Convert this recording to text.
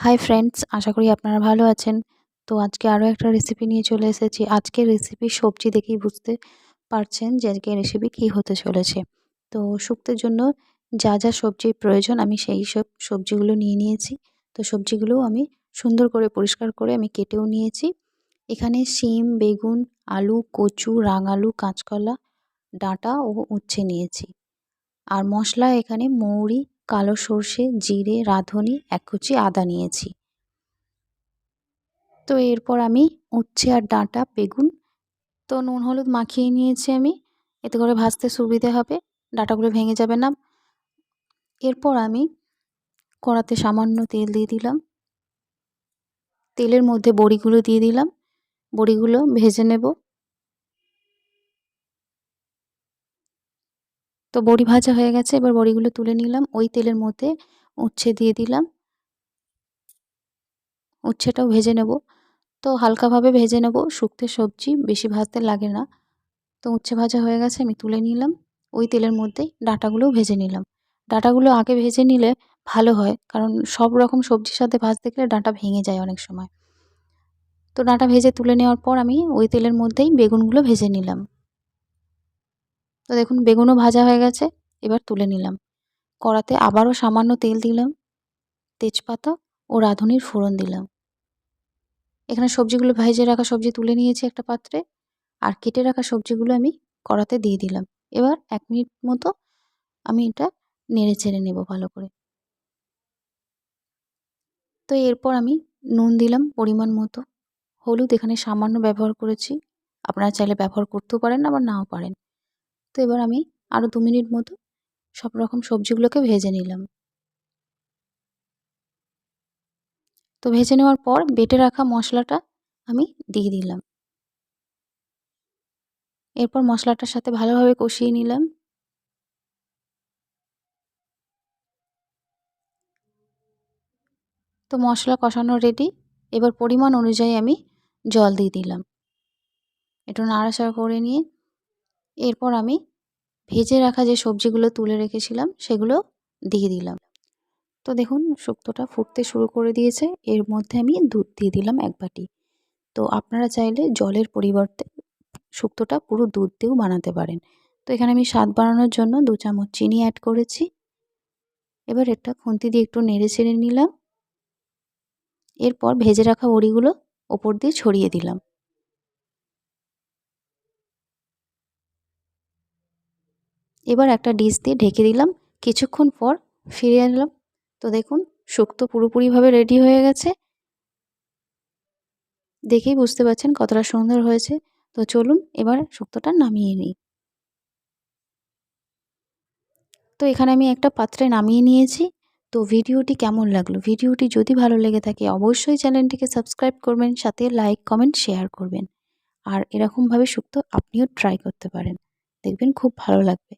Hi friends আশা করি আপনারা ভালো আছেন। তো আজকে আরও একটা রেসিপি নিয়ে চলে এসেছি। আজকের রেসিপি সবজি দেখেই বুঝতে পারছেন যে আজকের রেসিপি কী হতে চলেছে। তো শুক্তের জন্য যা যা সবজির প্রয়োজন আমি সেই সব সবজিগুলো নিয়ে নিয়েছি। তো সবজিগুলো আমি সুন্দর করে পরিষ্কার করে আমি কেটেও নিয়েছি। এখানে শিম, বেগুন, আলু, কচু, রাঙালু, কাঁচকলা, ডাঁটা ও উচ্ছে নিয়েছি। আর মশলা এখানে মৌরি কালো সর্ষে, জিরে, রাঁধুনি, এক কুচি আদা নিয়েছি। তো এরপর আমি উচ্ছে আর ডাঁটা, বেগুন, তো নুন, হলুদ মাখিয়ে নিয়েছি আমি। এতে করে ভাজতে সুবিধে হবে, ডাঁটাগুলো ভেঙে যাবে না। এরপর আমি কড়াতে সামান্য তেল দিয়ে দিলাম। তেলের মধ্যে বড়িগুলো দিয়ে দিলাম। বড়িগুলো ভেজে নেব। তো বড়ি ভাজা হয়ে গেছে, এবার বড়িগুলো তুলে নিলাম। ওই তেলের মধ্যে উচ্ছে দিয়ে দিলাম। উচ্ছেটাও ভেজে নেব। তো হালকাভাবে ভেজে নেব। শুক্তে সবজি বেশি ভাজতে লাগে না। তো উচ্ছে ভাজা হয়ে গেছে, আমি তুলে নিলাম। ওই তেলের মধ্যেই ডাঁটাগুলোও ভেজে নিলাম। ডাঁটাগুলো আগে ভেজে নিলে ভালো হয়, কারণ সব রকম সবজির সাথে ভাজতে গেলে ডাঁটা ভেঙে যায় অনেক সময়। তো ডাঁটা ভেজে তুলে নেওয়ার পর আমি ওই তেলের মধ্যেই বেগুনগুলো ভেজে নিলাম। তো দেখুন, বেগুনও ভাজা হয়ে গেছে, এবার তুলে নিলাম। কড়াতে আবারও সামান্য তেল দিলাম, তেজপাতা ও রাঁধুনির ফোড়ন দিলাম। এখানে সবজিগুলো ভেজে রাখা সবজি তুলে নিয়েছি একটা পাত্রে, আর কেটে রাখা সবজিগুলো আমি কড়াতে দিয়ে দিলাম। এবার এক মিনিট মতো আমি এটা নেড়ে চেড়ে নেব ভালো করে। তো এরপর আমি নুন দিলাম পরিমাণ মতো। হলুদ এখানে সামান্য ব্যবহার করেছি, আপনারা চাইলে ব্যবহার করতেও পারেন, আবার নাও পারেন। তো এবার আমি আরও দু মিনিট মতো সব রকম সবজিগুলোকে ভেজে নিলাম। তো ভেজে নেওয়ার পর বেটে রাখা মশলাটা আমি দিয়ে দিলাম। এরপর মশলাটার সাথে ভালোভাবে কষিয়ে নিলাম। তো মশলা কষানো রেডি এবার পরিমাণ অনুযায়ী আমি জল দিয়ে দিলাম। একটু নাড়াচাড়া করে নিয়ে এরপর আমি ভেজে রাখা যে সবজিগুলো তুলে রেখেছিলাম, সেগুলো দিয়ে দিলাম। তো দেখুন, শুক্তোটা ফুটতে শুরু করে দিয়েছে। এর মধ্যে আমি দুধ দিয়ে দিলাম এক বাটি। তো আপনারা চাইলে জলের পরিবর্তে শুক্তোটা পুরো দুধ দিয়েও বানাতে পারেন। তো এখানে আমি স্বাদ বাড়ানোর জন্য দু চামচ চিনি অ্যাড করেছি। এবার একটা খুন্তি দিয়ে একটু নেড়ে ছেড়ে নিলাম। এরপর ভেজে রাখা বড়িগুলো ওপর দিয়ে ছড়িয়ে দিলাম। এবার একটা ডিশ দিয়ে ঢেকে দিলাম। কিছুক্ষণ পর ফিরে এলাম। তো দেখুন, শুক্তো পুরোপুরিভাবে রেডি হয়ে গেছে। দেখেই বুঝতে পারছেন কতটা সুন্দর হয়েছে। তো চলুন, এবার শুক্তোটা নামিয়ে নিই। তো এখানে আমি একটা পাত্রে নামিয়ে নিয়েছি। তো ভিডিওটি কেমন লাগল? ভিডিওটি যদি ভালো লেগে থাকে, অবশ্যই চ্যানেলটিকে সাবস্ক্রাইব করবেন, সাথে লাইক, কমেন্ট, শেয়ার করবেন। আর এরকমভাবে শুক্তো আপনিও ট্রাই করতে পারেন। দেখবেন খুব ভালো লাগবে।